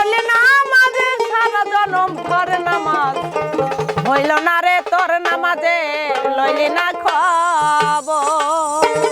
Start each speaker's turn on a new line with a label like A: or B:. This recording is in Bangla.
A: পড়লি না মাঝে, সারা জনম করে নামাজ। হইল না রে তোর নামাজে, লইলি না খবর।